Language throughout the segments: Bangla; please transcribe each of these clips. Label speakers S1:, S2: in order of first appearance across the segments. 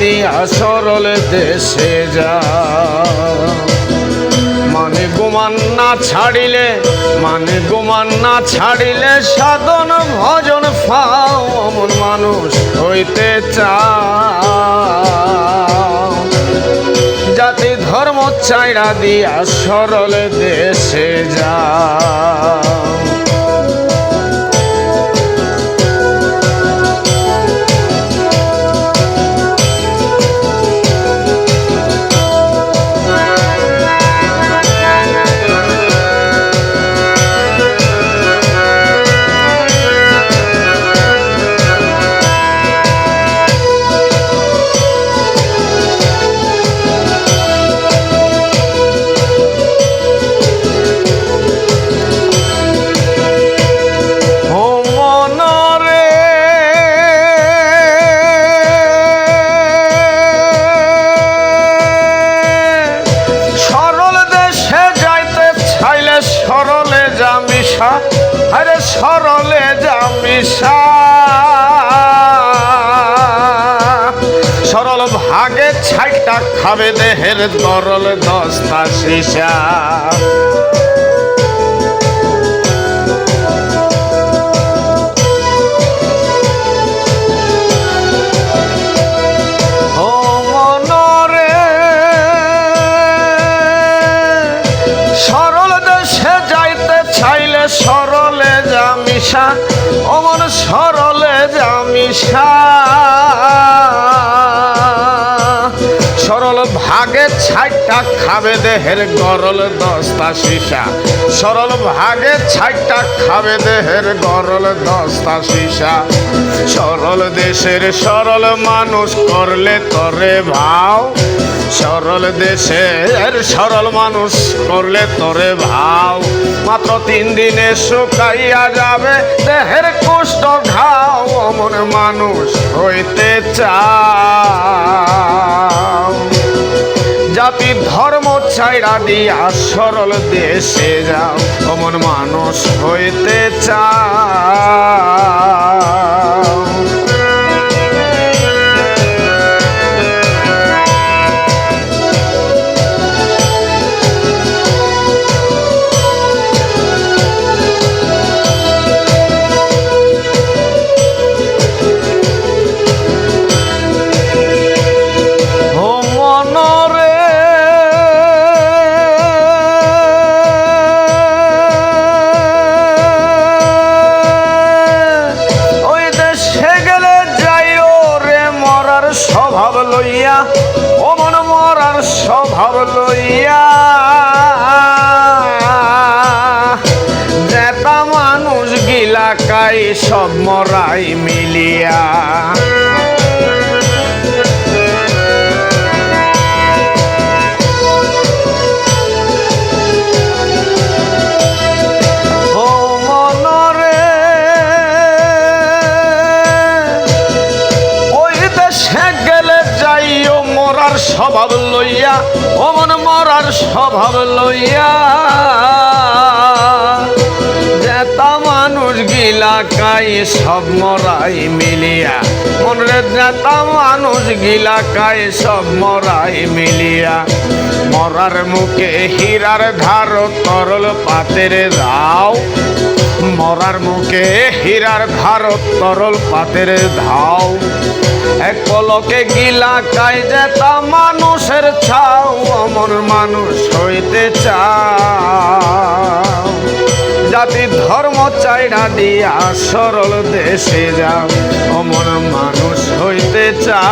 S1: দিয়া সরল দেশে যাও মানে গুমান না ছাড়িলে মানে গুমান না ছাড়িলে সাধন ভজন ফাও, অমন মানুষ হইতে চাও। জাতি ধর্ম চাইড়া দিয়া সরল দেশে যাও। সরল ভাগে ছাইটা খাবে দেহের গরল দস্তা সীসা। সরল ভাগে ছাইটা খাবে দেহের গরল দস্তা সীসা। সরল দেশের সরল মানুষ করলে তরে ভাও। সরল দেশের সরল মানুষ করলে তরে ভাও। মাত্র তিন দিনে শুকাইয়া যাবে মানুষ হইতে চাও। জাতি ধর্ম ছাইড়া দিয়া সরল দেশে যাও। অমন মানুষ হইতে চাও। লইয়া। যেটা মানুষ গিলাকাই সব মরাই মিলিয়া। ও অমন মরার স্বভাব লইয়া মানুষ গিলা কাই সব মরাই মিলিয়া? মনরে যেতা মানুষ গিলা কাই সব মরাই মিলিয়া? মরার মুখে হীরার ধার, তরল পাতের দাও মরার মুখে হীরার ধার, তরল পাতের ধাও। এক পলকে গিলা কাই যেতা মানুষের ছাও অমর মানুষ হইতে চাও। জাতি ধর্ম চাইরা দিয়া সরল দেশে যাও অমন মানুষ হইতে চাও।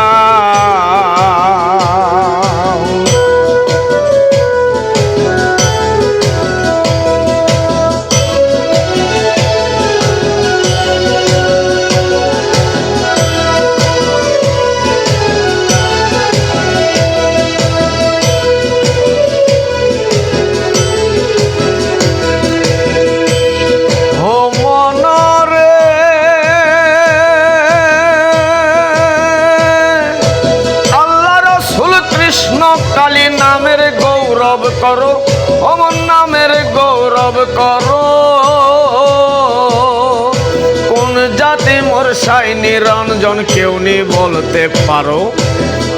S1: বলতে পারো,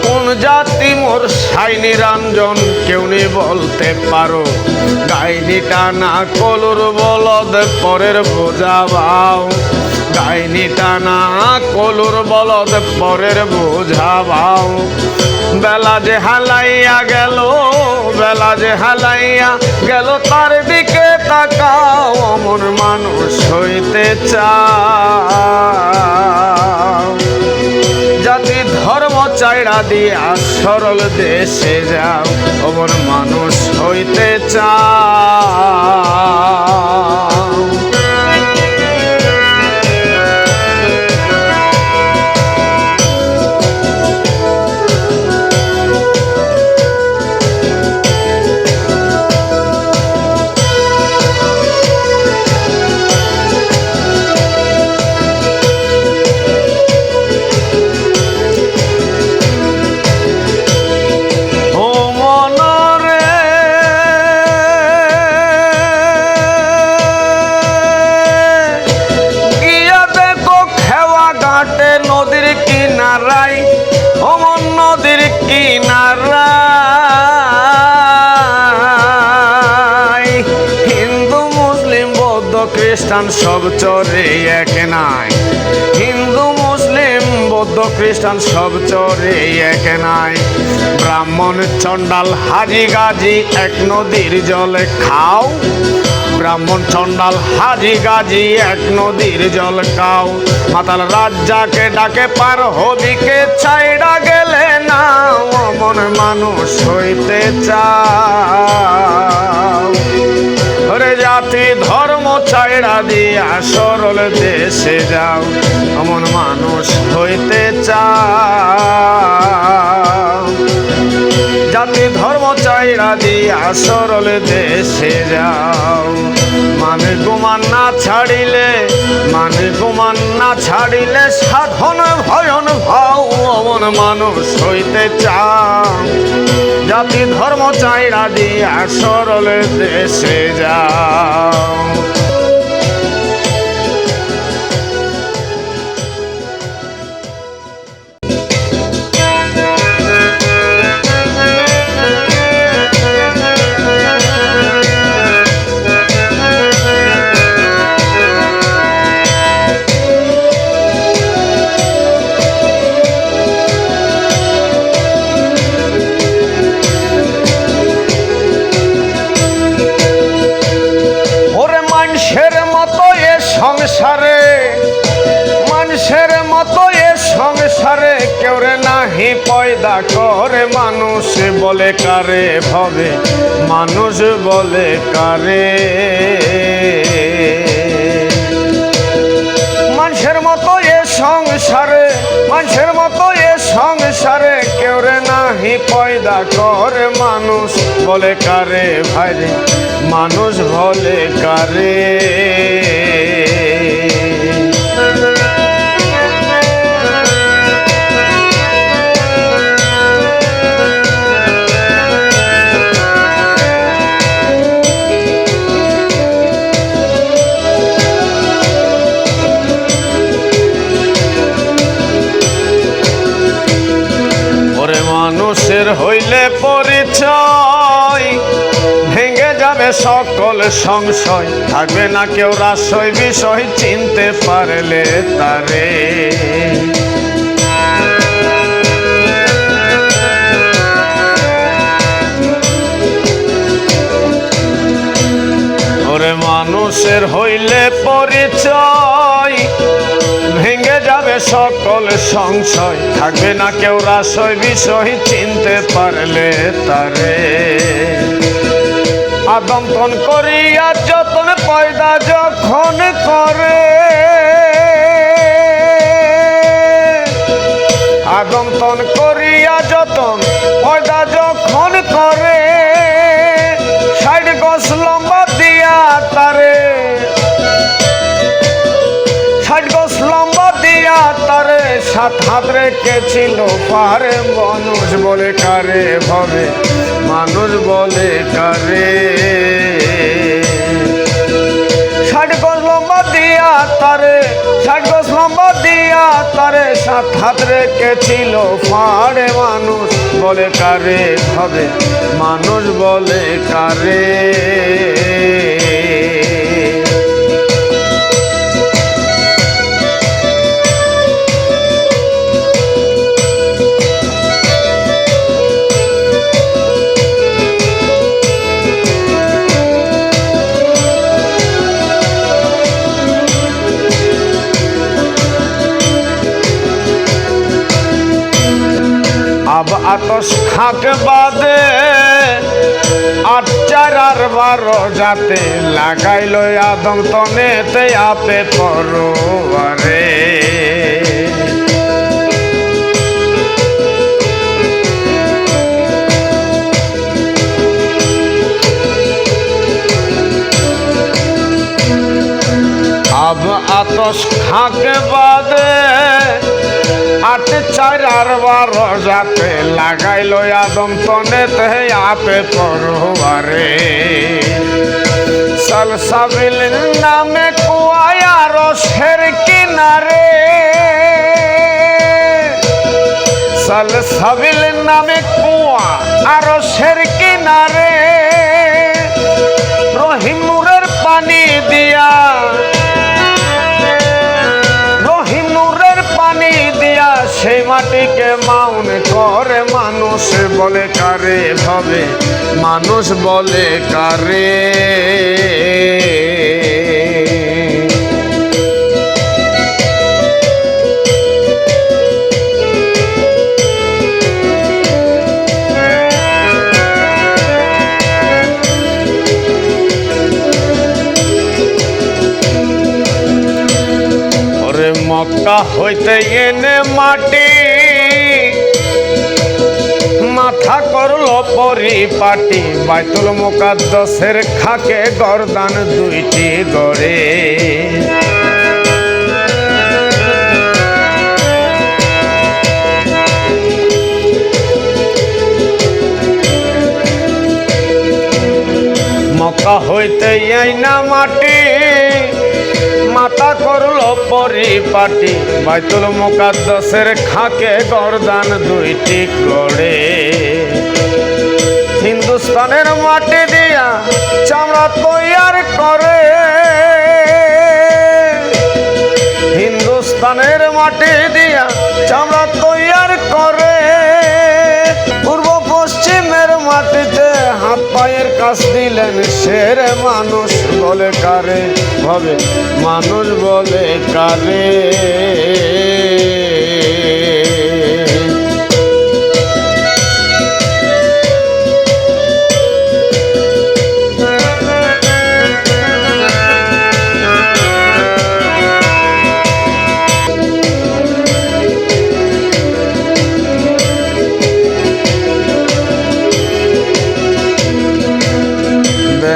S1: কোন জাতি মোর সাই নিরঞ্জন কেউ নি বলতে পারো। গাইনি টানা কলুর বলদ পরের বোঝা গাইনি টানা, কলুর বলদ পরের বোঝা বাও বেলা যে হালাইয়া গেল, বেলা যে হালাইয়া গেল, তার দিকে তাকাও, অমন মানুষ হইতে চাও। জাতি ধর্ম চাইড়া দিয়া সরল দেশে যাও, অমন মানুষ হইতে চাও। খ্রিস্টান সব চরে এক নাই। হিন্দু, মুসলিম, বৌদ্ধ, খ্রিস্টান সব চরে এক নাই। ব্রাহ্মণ চণ্ডাল হাজি গাজি এক নদীর জলে খাও। ব্রাহ্মণ চণ্ডাল হাজি গাজি এক নদীর জল খাও। মাতাল রাজ্জাকে ডাকে পার হদিকে ছাইড়া গেলে না অমন মানুষ হইতে চাও। ওরে জাতি ধর্ম চাইড়া দিয়া সরল দেশে যাও অমন মানুষ হইতে চাও। জাতি ধর্ম চাইরা দিয়া সরল দেশে যাও। মানে গুমান না ছাড়িলে মানে গুমান না ছাড়িলে সাধন ভয়ন ভাও, অমন মানুষ হইতে চাও। জাতি ধর্ম চাইরা দিয়া সরল দেশে যাও। পয়দা করে মানুষ বলে কারে ভাই মানুষ বলে কারে? সংশয় থাকবে না কেউ রাসয় বিষয় চিনতে পারলে তারে। মানুষের হইলে পরিচয়, ভেঙে যাবে সকল সংশয়। থাকবে না কেউ রাসয় বিষয় চিনতে পারলে তারে। আদমতন করিয়া যতন পয়দা যখন করে। আগন্তন করিয়া যতন পয়দা যখন করে। সাইড গছ হাত রেখেছিল পাহাড়ে মানুষ বলে, কারে ভবে? মানুষ বলে, কারে? লম্বা দিয়া তারে, ষাট গজ লম্বা দিয়া তারে, সাত হাত রেখেছিল ফাড়ে মানুষ বলে, কারে হবে মানুষ বলে, কারে? আতস খাক বাদে আট চার আর বারো যাতে লাগাইল আদম তনেতে আপে পরবারে আব আতস খাকে বাদে আট চার আর বারো যাতে লাগাইল আদম তনে তে আপে পরবারে সালসাবিল নামে কুয়ায়া রসের কিনারে। সালসাবিল নামে কুয়া আর সের কিনারে। রহিমুরের পানি দিয়া করে মানুষ বলে কারে ভাবে? মানুষ বলে কারে? মক্কা হইতে এনে মাটি মাথা করল পরিপাটি বাইতুল মুকাদ্দসের খাকে গরদান দুইটি গড়ে মক্কা হইতে আইনা মাটি মাতা করল পরিপাটি বাইতুল মুকাদ্দসের খাকে গরদান দুইটি করে। হিন্দুস্তানের মাটি কাছ দিলেন শের মানুষ বলে কারে? ভাবে মানুষ বলে কারে?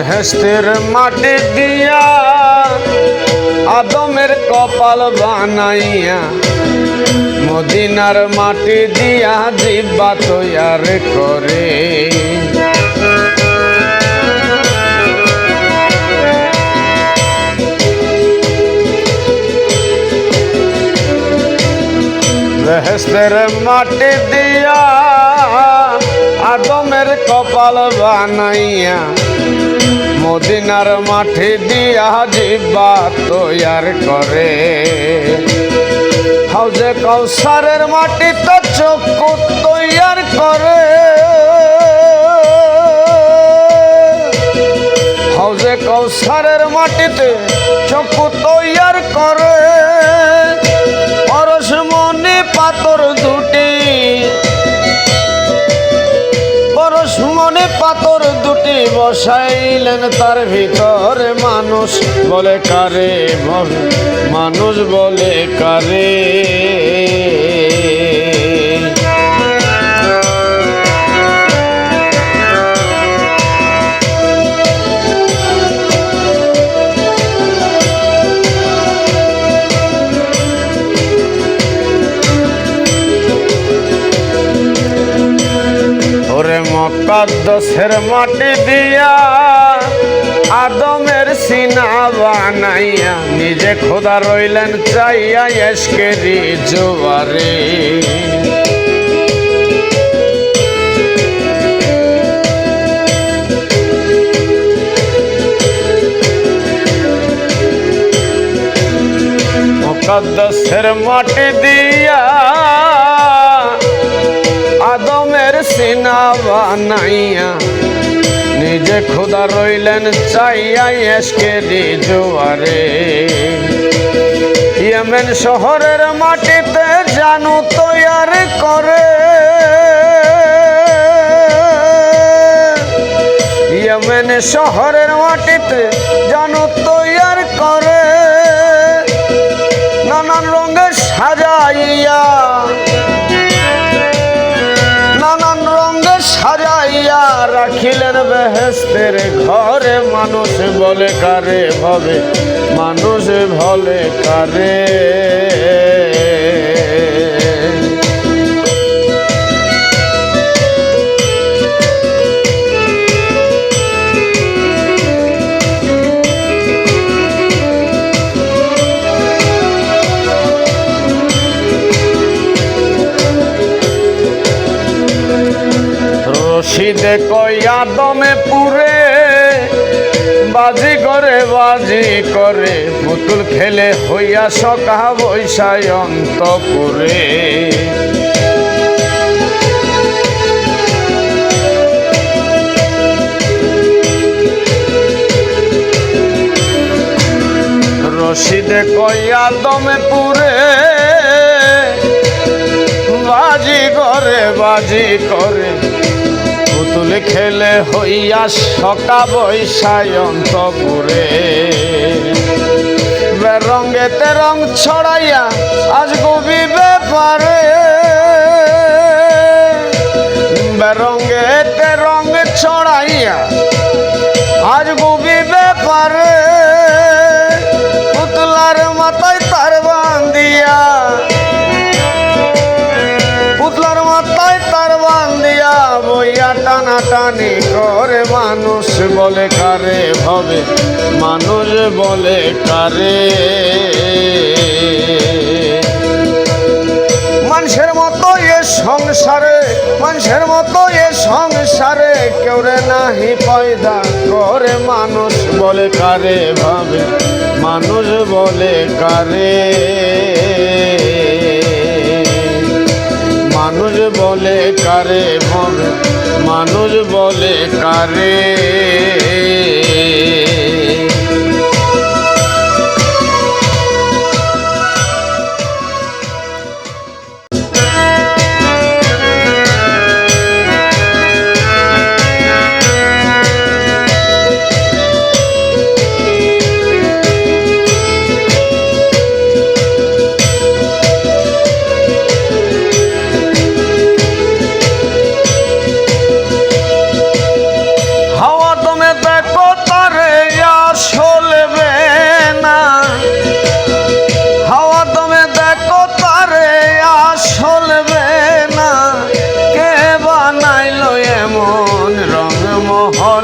S1: বেহেস্তের মাটি দিয়া আদমের কপাল বানাইয়া, মদিনার মাটি দিয়া জিব্বা তৈয়ার করে। বেহেস্তের মাটি দিয়া আদমের কপাল বানাইয়া মদিনার মাঠে দিয়া জিব্বা তৈয়ার করে। হাউজে কৌসারের মাটি তো চক্ষু তৈয়ার করে। হাউজে কৌসারের মাটিতে চক্ষু তৈয়ার করে। পরশমণি পাথর দুটি পরশমণি পাথর দুটি বসাইলেন তার ভিতরে মানুষ। বলে কারে মানুষ বলে কারে? ওরে মাটি দিয়া আদমের সিনা বানাইয়া নিজে খোদা রইলেন চাইয়া এসকেরি জোয়ারে। মুকদ্দসের মাটি দিয়া নিজে খোদা রইলেন চাইয়া এসকেরি জোয়ারে। ইয়েমেন শহরের মাটিতে জানু তৈয়ার করে। ইয়েমেন শহরের মাটিতে জানু তৈয়ার রাখিলেন বেহেস্তের ঘরে মানুষ বলে কারে ভাবে? মানুষ বলে কারে? রশিদে কয়া দমে পুরে, বাজি করে বাজি করে, পুতুল খেলে হইয়া সকা বৈশায় অন্তপুরে। রশিদে কয়া দমে পুরে, বাজি করে বাজি করে পুতুল খেলে হইয়া সকা রঙে তে রং ছড়াইয়া আজ কবি ব্যাপারে। তে রং ছড়াইয়া বইয়া টানা টানি করে মানুষ বলে, কারে ভাবে? মানুষ বলে, কারে? মানুষের মতো এ সংসারে, মানুষের মতো এ সংসারে কেউ রে নাহি পয়দা করে, মানুষ বলে, কারে ভাবে? মানুষ বলে, কারে? মানুষ বলে কারে ভবে মানুষ বলে কারে?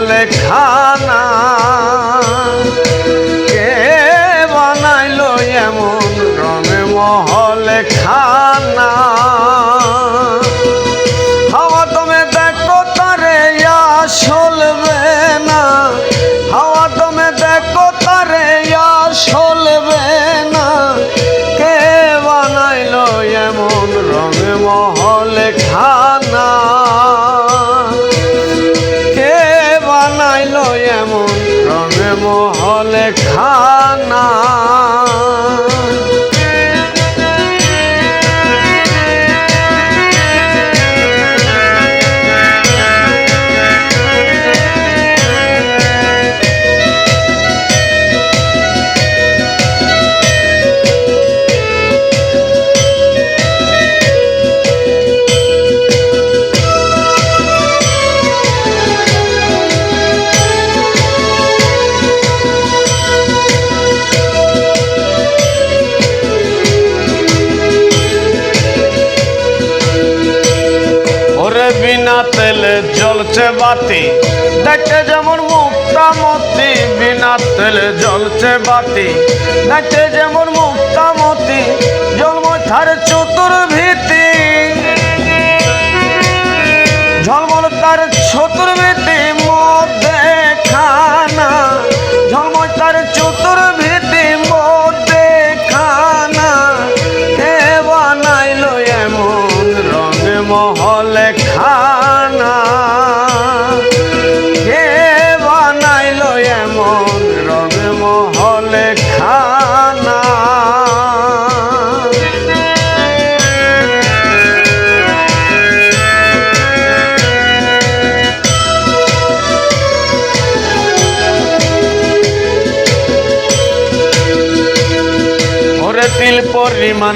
S1: মহলে জ্বলছে নাচে যেমন মুক্তামতি জন্ম তার চতুর্ভীতি ঝলমল তার চতুর্ভীতি মধ্যে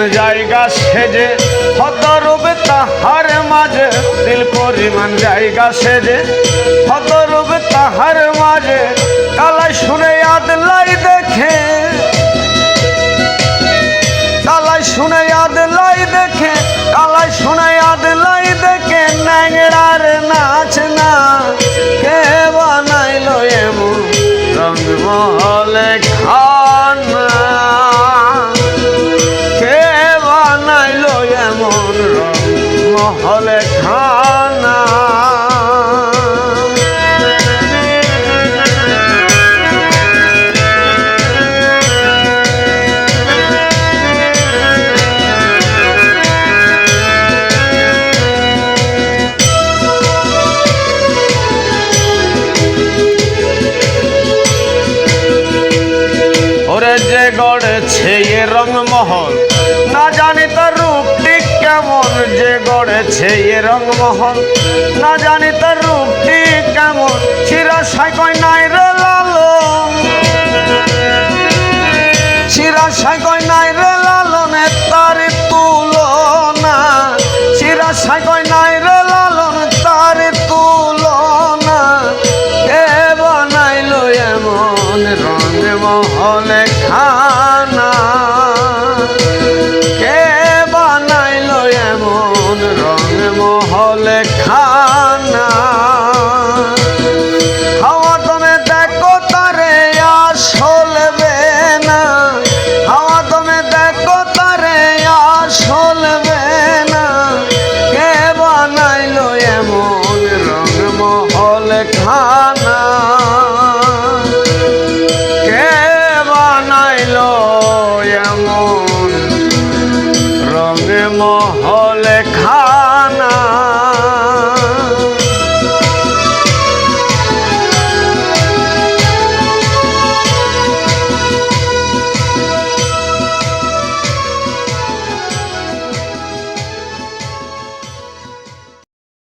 S1: পরিমাণ জায়গা সেজে, হতরূপে তাহার মাঝে তিল পরিমাণ জায়গা সেজে। হতরূপে তাহার মাঝে, কালাই শুনে আদলাই দেখে। কালাই শুনে আদলাই দেখে, কালাই শুনে আদলাই দেখে ন্যাংড়ার নাচ না। কে বানাইলো এমন রঙ মহলে খানা মহলে খানা। ওরে এ রংমহল যে গড়েছে এ রংমহল না জানি তার রূপটি কেমন। চিরা সাইকয় নাই রে?